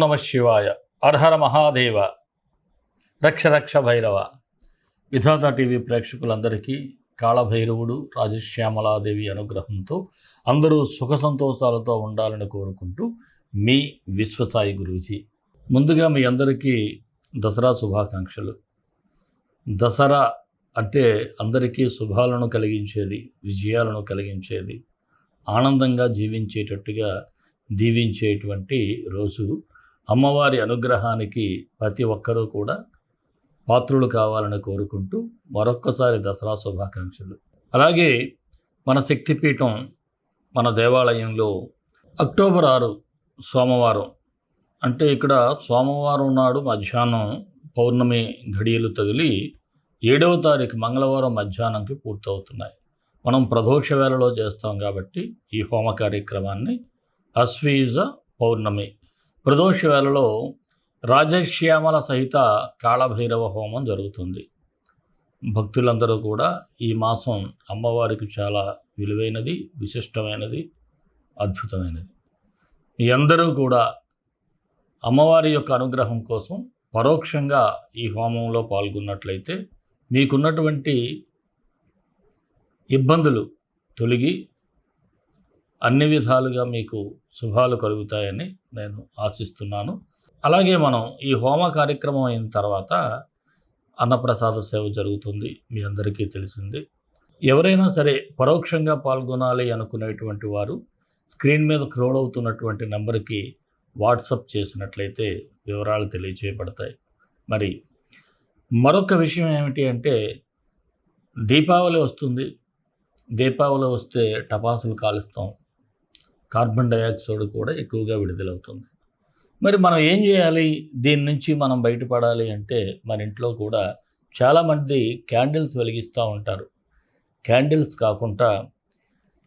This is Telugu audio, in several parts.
నమ శివాయ. అర్హర మహాదేవ. రక్ష రక్ష భైరవ. విధాత టీవీ ప్రేక్షకులందరికీ కాళభైరవుడు రాజశ్యామలాదేవి అనుగ్రహంతో అందరూ సుఖ సంతోషాలతో ఉండాలని కోరుకుంటూ మీ విశ్వసాయి గురూజీ. ముందుగా మీ అందరికీ దసరా శుభాకాంక్షలు. దసరా అంటే అందరికీ శుభాలను కలిగించేది విజయాలను కలిగించేది ఆనందంగా జీవించేటట్టుగా దీవించేటువంటి రోజు అమ్మవారి అనుగ్రహానికి ప్రతి ఒక్కరూ కూడా పాత్రులు కావాలని కోరుకుంటూ మరొక్కసారి దసరా శుభాకాంక్షలు. అలాగే మన శక్తిపీఠం మన దేవాలయంలో అక్టోబర్ ఆరు సోమవారం అంటే ఇక్కడ సోమవారం నాడు మధ్యాహ్నం పౌర్ణమి ఘడియలు తగిలి ఏడవ తారీఖు మంగళవారం మధ్యాహ్నంకి పూర్తవుతున్నాయి. మనం ప్రదోక్ష వేళలో చేస్తాం కాబట్టి ఈ హోమ కార్యక్రమాన్ని అశ్వీజ పౌర్ణమి ప్రదోష వేళలో రాజశ్యామల సహిత కాళభైరవ హోమం జరుగుతుంది. భక్తులందరూ కూడా ఈ మాసం అమ్మవారికి చాలా విలువైనది విశిష్టమైనది అద్భుతమైనది. మీ అందరూ కూడా అమ్మవారి యొక్క అనుగ్రహం కోసం పరోక్షంగా ఈ హోమంలో పాల్గొన్నట్లయితే మీకున్నటువంటి ఇబ్బందులు తొలగి అన్ని విధాలుగా మీకు శుభాలు కలుగుతాయని నేను ఆశిస్తున్నాను. అలాగే మనం ఈ హోమ కార్యక్రమం అయిన తర్వాత అన్నప్రసాద సేవ జరుగుతుంది మీ అందరికీ తెలిసింది. ఎవరైనా సరే పరోక్షంగా పాల్గొనాలి అనుకునేటువంటి వారు స్క్రీన్ మీద క్రోల్ అవుతున్నటువంటి నెంబర్కి వాట్సప్ చేసినట్లయితే వివరాలు తెలియచేయబడతాయి. మరి మరొక విషయం ఏమిటి అంటే దీపావళి వస్తుంది. దీపావళి వస్తే టపాసులు కాలుస్తాం. కార్బన్ డైఆక్సైడ్ కూడా ఎక్కువగా విడుదలవుతుంది. మరి మనం ఏం చేయాలి? దీని నుంచి మనం బయటపడాలి అంటే మన ఇంట్లో కూడా చాలామంది క్యాండిల్స్ వెలిగిస్తూ ఉంటారు. క్యాండిల్స్ కాకుండా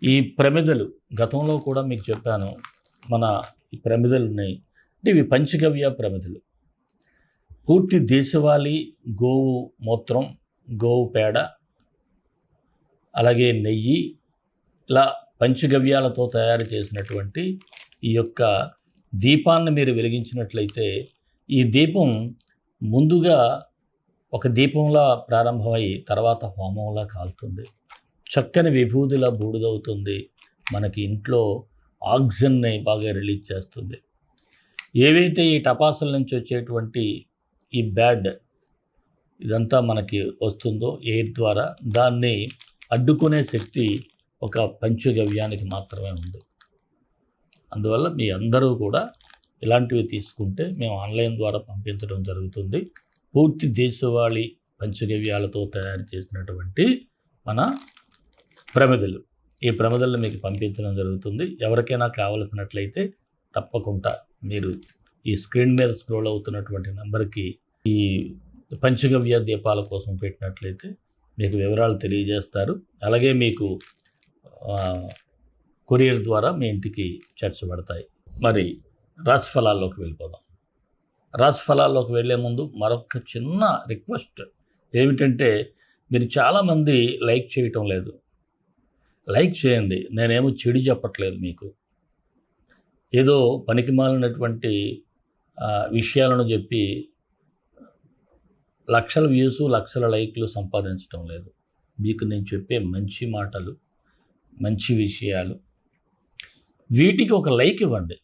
ఈ ప్రమిదలు గతంలో కూడా మీకు చెప్పాను మన ఈ ప్రమిదలు ఉన్నాయి. అంటే ఇవి పంచగవ్య ప్రమిదలు. పూర్తి దేశవాళీ గోవు మూత్రం గోవు పేడ అలాగే నెయ్యి ఇలా పంచగవ్యాలతో తయారు చేసినటువంటి ఈ యొక్క దీపాన్ని మీరు వెలిగించినట్లయితే ఈ దీపం ముందుగా ఒక దీపంలా ప్రారంభమై తర్వాత హోమంలా కాలుతుంది. చక్కని విభూదిలా బూడిదవుతుంది. మనకి ఇంట్లో ఆక్సిజన్ని బాగా రిలీజ్ చేస్తుంది. ఏవైతే ఈ టపాసుల నుంచి వచ్చేటువంటి ఈ బ్యాడ్ ఇదంతా మనకి వస్తుందో ఎయిర్ ద్వారా దాన్ని అడ్డుకునే శక్తి ఒక పంచగవ్యానికి మాత్రమే ఉంది. అందువల్ల మీ అందరూ కూడా ఇలాంటివి తీసుకుంటే మేము ఆన్లైన్ ద్వారా పంపించడం జరుగుతుంది. పూర్తి దేశవాళీ పంచగవ్యాలతో తయారు చేసినటువంటి మన ప్రమిదలు. ఈ ప్రమిదలను మీకు పంపించడం జరుగుతుంది. ఎవరికైనా కావలసినట్లయితే తప్పకుండా మీరు ఈ స్క్రీన్ మీద స్క్రోల్ అవుతున్నటువంటి నెంబర్కి ఈ పంచగవ్య దీపాల కోసం పెట్టినట్లయితే మీకు వివరాలు తెలియజేస్తారు. అలాగే మీకు కొరియర్ ద్వారా మీ ఇంటికి చేర్చబడతాయి మరి రాశి ఫలాల్లోకి వెళ్ళిపోదాం. రాశి ఫలాల్లోకి వెళ్ళే ముందు మరొక చిన్న రిక్వెస్ట్ ఏమిటంటే మీరు చాలామంది లైక్ చేయటం లేదు. లైక్ చేయండి. నేనేమో చెడు చెప్పట్లేదు మీకు. ఏదో పనికిమాలినటువంటి విషయాలను చెప్పి లక్షల వ్యూస్ లక్షల లైక్లు సంపాదించడం లేదు. మీకు నేను చెప్పే మంచి మాటలు మంచి విషయాలు. వీటికి ఒక లైక్ ఇవ్వండి.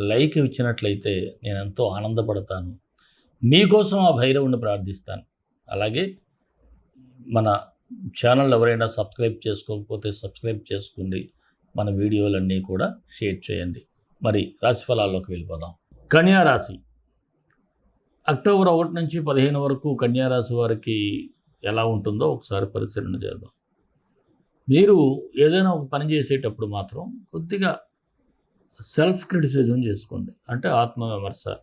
లైక్ ఇచ్చినట్లయితే నేను ఎంతో ఆనందపడతాను. మీకోసం ఆ భైరవుని ప్రార్థిస్తాను. అలాగే మన ఛానల్ ఎవరైనా సబ్స్క్రైబ్ చేసుకోకపోతే సబ్స్క్రైబ్ చేసుకోండి మన వీడియోలన్నీ కూడా షేర్ చేయండి. మరి రాశి ఫలాల్లోకి వెళ్ళిపోదాం. కన్యారాశి అక్టోబర్ ఒకటి నుంచి పదిహేను వరకు కన్యారాశి వారికి ఎలా ఉంటుందో ఒకసారి పరిశీలన చేద్దాం. మీరు ఏదైనా ఒక పని చేసేటప్పుడు మాత్రం కొద్దిగా సెల్ఫ్ క్రిటిసిజం చేసుకోండి. అంటే ఆత్మవిమర్శ.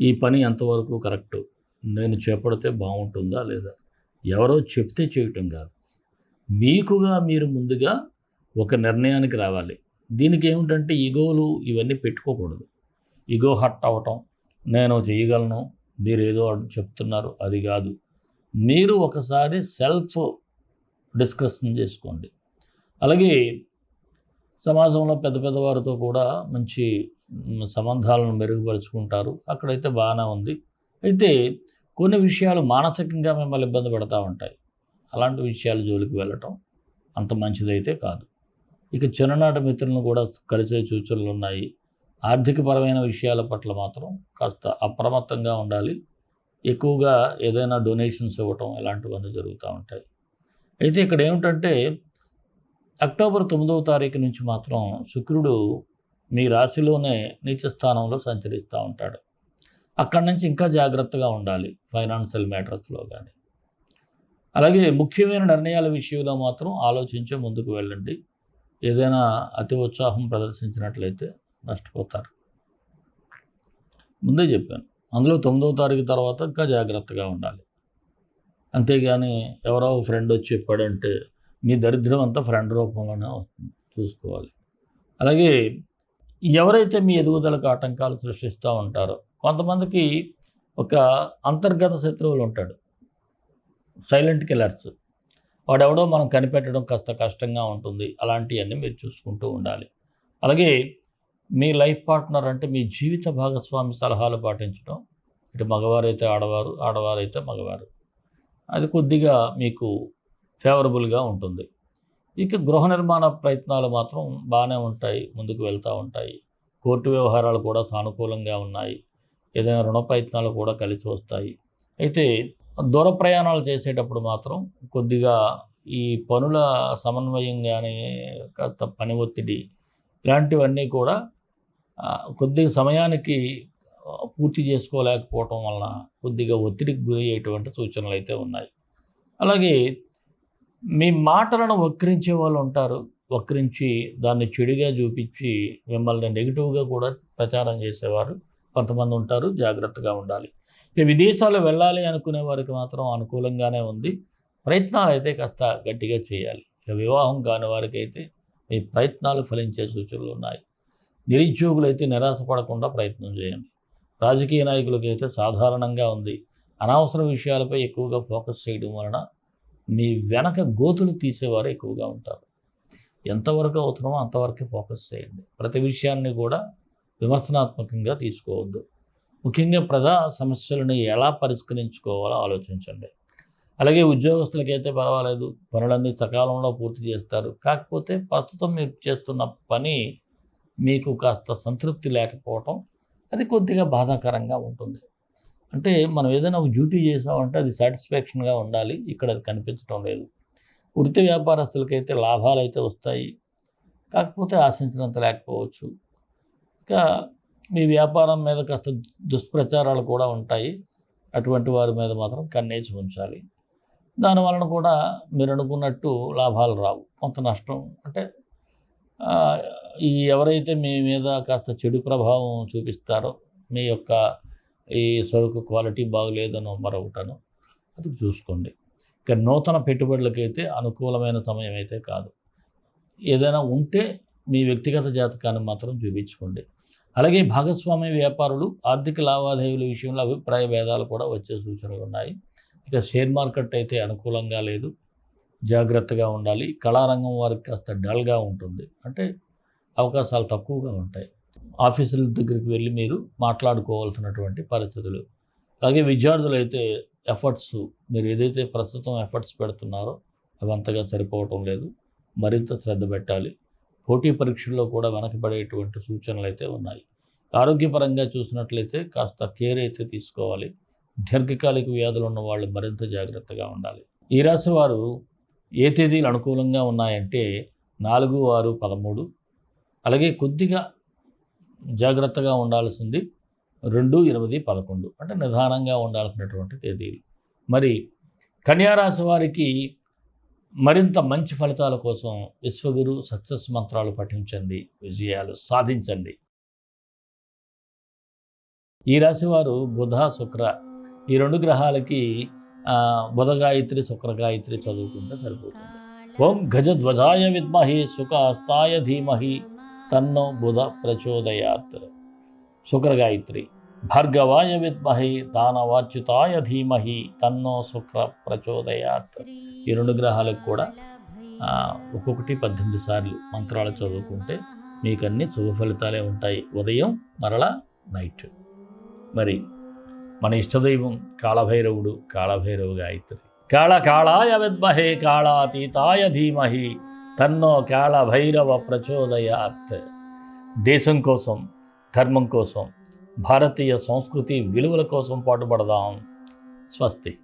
ఈ పని ఎంతవరకు కరెక్ట్? నేను చేపడితే బాగుంటుందా లేదా? ఎవరో చెప్తే చేయటం కాదు. మీకుగా మీరు ముందుగా ఒక నిర్ణయానికి రావాలి. దీనికి ఏమిటంటే ఈగోలు ఇవన్నీ పెట్టుకోకూడదు. ఈగో హట్ అవ్వటం నేను చేయగలను మీరు ఏదో చెప్తున్నారు అది కాదు. మీరు ఒకసారి సెల్ఫ్ డిస్కషన్ చేసుకోండి. అలాగే సమాజంలో పెద్ద పెద్దవారితో కూడా మంచి సంబంధాలను మెరుగుపరుచుకుంటారు. అక్కడైతే బాగానే ఉంది. అయితే కొన్ని విషయాలు మానసికంగా మిమ్మల్ని ఇబ్బంది పెడతా ఉంటాయి. అలాంటి విషయాలు జోలికి వెళ్ళటం అంత మంచిదైతే కాదు. ఇక చిన్ననాటి మిత్రులను కూడా కలిసే సూచనలు ఉన్నాయి. ఆర్థికపరమైన విషయాల పట్ల మాత్రం కాస్త అప్రమత్తంగా ఉండాలి. ఎక్కువగా ఏదైనా డొనేషన్స్ ఇవ్వటం ఇలాంటివన్నీ జరుగుతూ ఉంటాయి. అయితే ఇక్కడ ఏమిటంటే అక్టోబర్ తొమ్మిదవ తారీఖు నుంచి మాత్రం శుక్రుడు మీ రాశిలోనే నీచ స్థానంలో సంచరిస్తూ ఉంటాడు. అక్కడి నుంచి ఇంకా జాగ్రత్తగా ఉండాలి ఫైనాన్షియల్ మ్యాటర్స్లో కానీ అలాగే ముఖ్యమైన నిర్ణయాల విషయంలో మాత్రం ఆలోచించే ముందుకు వెళ్ళండి. ఏదైనా అతి ఉత్సాహం ప్రదర్శించినట్లయితే నష్టపోతారు. ముందే చెప్పాను అందులో తొమ్మిదవ తారీఖు తర్వాత ఇంకా జాగ్రత్తగా ఉండాలి. అంతేగాని ఎవరో ఫ్రెండ్ వచ్చి చెప్పాడంటే మీ దరిద్రం అంతా ఫ్రెండ్ రూపంలోనే వస్తుంది చూసుకోవాలి. అలాగే ఎవరైతే మీ ఎదుగుదలకు ఆటంకాలు సృష్టిస్తూ ఉంటారో కొంతమందికి ఒక అంతర్గత శత్రువులు ఉంటాడు సైలెంట్ కిల్లర్స్ వాడెవడో మనం కనిపెట్టడం కాస్త కష్టంగా ఉంటుంది అలాంటివన్నీ మీరు చూసుకుంటూ ఉండాలి. అలాగే మీ లైఫ్ పార్ట్నర్ అంటే మీ జీవిత భాగస్వామి సలహాలు పాటించడం ఇటు మగవారైతే ఆడవారు ఆడవారైతే మగవారు. అది కొద్దిగా మీకు ఫేవరబుల్గా ఉంటుంది. ఇక గృహ నిర్మాణ ప్రయత్నాలు మాత్రం బాగానే ఉంటాయి ముందుకు వెళ్తూ ఉంటాయి. కోర్టు వ్యవహారాలు కూడా సానుకూలంగా ఉన్నాయి. ఏదైనా రుణ ప్రయత్నాలు కూడా కలిసి వస్తాయి. అయితే దూర ప్రయాణాలు చేసేటప్పుడు మాత్రం కొద్దిగా ఈ పనుల సమన్వయం కానీ కాస్త పని ఒత్తిడి ఇలాంటివన్నీ కూడా కొద్దిగా సమయానికి పూర్తి చేసుకోలేకపోవటం వలన కొద్దిగా ఒత్తిడికి గురి అయ్యేటువంటి సూచనలు అయితే ఉన్నాయి. అలాగే మీ మాటలను వక్రించే వాళ్ళు ఉంటారు. వక్రించి దాన్ని చెడుగా చూపించి మిమ్మల్ని నెగిటివ్గా కూడా ప్రచారం చేసేవారు కొంతమంది ఉంటారు. జాగ్రత్తగా ఉండాలి. ఇక విదేశాలు వెళ్ళాలి అనుకునే వారికి మాత్రం అనుకూలంగానే ఉంది. ప్రయత్నాలు అయితే కాస్త గట్టిగా చేయాలి. ఇక వివాహం కాని వారికైతే మీ ప్రయత్నాలు ఫలించే సూచనలు ఉన్నాయి. నిరుద్యోగులు అయితే నిరాశపడకుండా ప్రయత్నం చేయండి. రాజకీయ నాయకులకైతే సాధారణంగా ఉంది. అనవసర విషయాలపై ఎక్కువగా ఫోకస్ చేయడం వలన మీ వెనక గోతులు తీసేవారు ఎక్కువగా ఉంటారు. ఎంతవరకు అవుతున్నామో అంతవరకే ఫోకస్ చేయండి. ప్రతి విషయాన్ని కూడా విమర్శనాత్మకంగా తీసుకోవద్దు. ముఖ్యంగా ప్రజా సమస్యలను ఎలా పరిష్కరించుకోవాలో ఆలోచించండి. అలాగే ఉద్యోగస్తులకైతే పర్వాలేదు. పనులన్నీ సకాలంలో పూర్తి చేస్తారు. కాకపోతే ప్రస్తుతం మీరు చేస్తున్న పని మీకు కాస్త సంతృప్తి లేకపోవటం అది కొద్దిగా బాధాకరంగా ఉంటుంది. అంటే మనం ఏదైనా ఒక డ్యూటీ చేసామంటే అది సాటిస్ఫాక్షన్గా ఉండాలి. ఇక్కడ అది కనిపించడం లేదు. వృత్తి వ్యాపారస్తులకైతే లాభాలు అయితే వస్తాయి. కాకపోతే ఆశించినంత లేకపోవచ్చు. ఇంకా మీ వ్యాపారం మీద కాస్త దుష్ప్రచారాలు కూడా ఉంటాయి. అటువంటి వారి మీద మాత్రం కన్నేసి ఉంచాలి. దాని వలన కూడా మీరు అనుకున్నట్టు లాభాలు రావు. కొంత నష్టం అంటే ఈ ఎవరైతే మీ మీద కాస్త చెడు ప్రభావం చూపిస్తారో మీ యొక్క ఈ సరుకు క్వాలిటీ బాగలేదనో మరొకటను అది చూసుకోండి. ఇక నూతన పెట్టుబడులకైతే అనుకూలమైన సమయం అయితే కాదు. ఏదైనా ఉంటే మీ వ్యక్తిగత జాతకాన్ని మాత్రం చూపించుకోండి. అలాగే భాగస్వామ్య వ్యాపారులు ఆర్థిక లావాదేవీల విషయంలో అభిప్రాయ భేదాలు కూడా వచ్చే సూచనలు ఉన్నాయి. ఇక షేర్ మార్కెట్ అయితే అనుకూలంగా లేదు. జాగ్రత్తగా ఉండాలి. కళారంగం వారికి కాస్త డల్గా ఉంటుంది. అంటే అవకాశాలు తక్కువగా ఉంటాయి. ఆఫీసుల దగ్గరికి వెళ్ళి మీరు మాట్లాడుకోవాల్సినటువంటి పరిస్థితులు. అలాగే విద్యార్థులు అయితే ఎఫర్ట్స్ మీరు ఏదైతే ప్రస్తుతం ఎఫర్ట్స్ పెడుతున్నారో అవి అంతగా సరిపోవటం లేదు. మరింత శ్రద్ధ పెట్టాలి. పోటీ పరీక్షల్లో కూడా వెనకబడేటువంటి సూచనలు అయితే ఉన్నాయి. ఆరోగ్యపరంగా చూసినట్లయితే కాస్త కేర్ అయితే తీసుకోవాలి. దీర్ఘకాలిక వ్యాధులు ఉన్న వాళ్ళు మరింత జాగ్రత్తగా ఉండాలి. ఈ రాశి వారు ఏ తేదీలు అనుకూలంగా ఉన్నాయంటే నాలుగు ఆరు పదమూడు. అలాగే కొద్దిగా జాగ్రత్తగా ఉండాల్సింది రెండు ఎనిమిది పదకొండు. అంటే నిదానంగా ఉండాల్సినటువంటి తేదీలు. మరి కన్యారాశి వారికి మరింత మంచి ఫలితాల కోసం విశ్వగురు సక్సెస్ మంత్రాలు పఠించండి విజయాలు సాధించండి. ఈ రాశివారు బుధ శుక్ర ఈ రెండు గ్రహాలకి ఆ, బుధ గాయత్రి శుక్ర గాయత్రి చదువుకుంటే సరిపోతుంది. ఓం గజధ్వజాయ విద్మహి సుఖాస్తాయ ధీమహి తన్నో బుధ ప్రచోదయాత్. శుక్ర గాయత్రి భార్గవాయ విద్మహి దానవాచ్యుతాయ ధీమహి తన్నో శుక్ర ప్రచోదయాత్. ఈ రెండు గ్రహాలకు కూడా ఒక్కొక్కటి పద్దెనిమిది సార్లు మంత్రాలు చదువుకుంటే మీకు అన్ని శుభ ఫలితాలే ఉంటాయి. ఉదయం మరలా నైట్. మరి మన ఇష్టదైవం కాళభైరవుడు కాళభైరవు గాయత్రి. కాళ కాళాయ విద్మహే కాళాతీతాయ ధీమహి తన్నో కాళభైరవ ప్రచోదయాత్. దేశం కోసం ధర్మం కోసం భారతీయ సంస్కృతి విలువల కోసం పాటుపడదాం. స్వస్తి.